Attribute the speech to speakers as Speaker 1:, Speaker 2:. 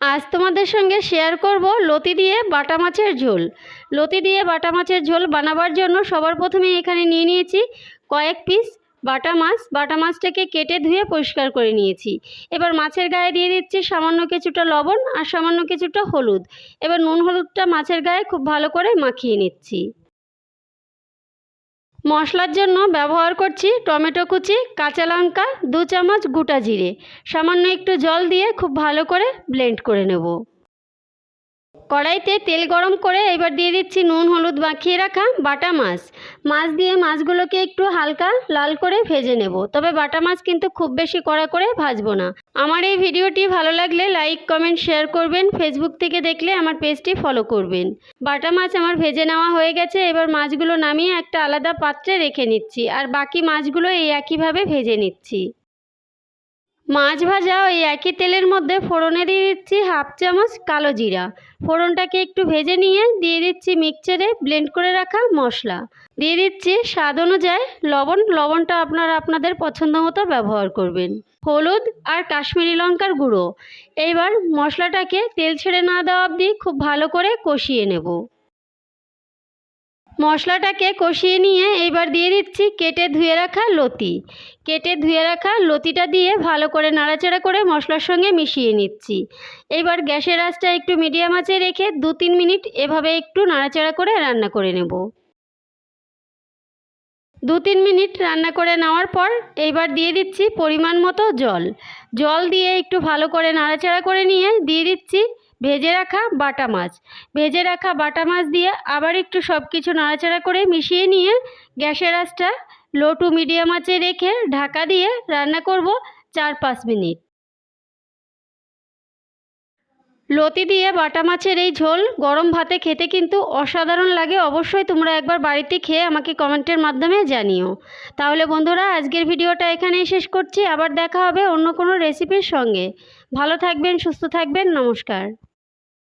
Speaker 1: আজ তোমাদের সঙ্গে শেয়ার করব লতি দিয়ে বাটা মাছের ঝোল। লতি দিয়ে বাটা মাছের ঝোল বানাবার জন্য সবার প্রথমে এখানে নিয়ে নিয়েছি কয়েক পিস বাটা মাছ। বাটা মাছটাকে কেটে ধুয়ে পরিষ্কার করে নিয়েছি। এবার মাছের গায়ে দিয়ে দিচ্ছি সামান্য কিছুটা লবণ আর সামান্য কিছুটা হলুদ। এবার নুন হলুদটা মাছের গায়ে খুব ভালো করে মাখিয়ে নিচ্ছি। মশলার জন্য ব্যবহার করছি টমেটো কুচি, কাঁচা লঙ্কা, দু চামচ গোটা জিরে। সামান্য একটু জল দিয়ে খুব ভালো করে ব্লেন্ড করে নেব। কড়াইতে তেল গরম করে এবার দিয়ে দিচ্ছি নুন, হলুদ মাখিয়ে রাখা বাটা মাছ। মাছ দিয়ে মাছগুলোকে একটু হালকা লাল করে ভেজে নেব। তবে বাটা মাছ কিন্তু খুব বেশি কড়া করে ভাজবো না। আমার এই ভিডিওটি ভালো লাগলে লাইক, কমেন্ট, শেয়ার করবেন। ফেসবুক থেকে দেখলে আমার পেজটি ফলো করবেন। বাটা মাছ আমার ভেজে নেওয়া হয়ে গেছে। এবার মাছগুলো নামিয়ে একটা আলাদা পাত্রে রেখে নিচ্ছি। আর বাকি মাছগুলো এই একইভাবে ভেজে নিচ্ছি। মাছ ভাজা ওই একই তেলের মধ্যে ফোড়নে দিয়ে দিচ্ছি হাফ চামচ কালো জিরা। ফোড়নটাকে একটু ভেজে নিয়ে দিয়ে দিচ্ছি মিক্সচারে ব্লেন্ড করে রাখা মশলা। দিয়ে দিচ্ছি স্বাদ অনুযায়ী লবণ। লবণটা আপনারা আপনাদের পছন্দ মতো ব্যবহার করবেন। হলুদ আর কাশ্মীরি লঙ্কার গুঁড়ো। এইবার মশলাটাকে তেল ছেড়ে না দেওয়া অবধি খুব ভালো করে কষিয়ে নেব। মশলাটাকে কষিয়ে নিয়ে এবার দিয়ে দিচ্ছি কেটে ধুয়ে রাখা লতি। কেটে ধুয়ে রাখা লতিটা দিয়ে ভালো করে নাড়াচাড়া করে মশলার সঙ্গে মিশিয়ে নিচ্ছি। এবার গ্যাসের আঁচটা একটু মিডিয়াম আঁচে রেখে দু তিন মিনিট এভাবে একটু নাড়াচাড়া করে রান্না করে নেব। দু তিন মিনিট রান্না করে নেওয়ার পর এইবার দিয়ে দিচ্ছি পরিমাণ মতো জল। জল দিয়ে একটু ভালো করে নাড়াচাড়া করে নিয়ে দিয়ে দিচ্ছি ভেজে রাখা বাটা মাছ। ভেজে রাখা বাটা মাছ দিয়ে আবার একটু সব কিছু নাড়াচাড়া করে মিশিয়ে নিয়ে গ্যাসের আঁচটা লো টু মিডিয়াম আঁচে রেখে ঢাকা দিয়ে রান্না করব চার পাঁচ মিনিট। লতি দিয়ে বাটা মাছের এই ঝোল গরম ভাতে খেতে কিন্তু অসাধারণ লাগে। অবশ্যই তোমরা একবার বাড়িতে খেয়ে আমাকে কমেন্টের মাধ্যমে জানিও। তাহলে বন্ধুরা, আজকের ভিডিওটা এখানেই শেষ করছি। আবার দেখা হবে অন্য কোনো রেসিপির সঙ্গে। ভালো থাকবেন, সুস্থ থাকবেন। নমস্কার।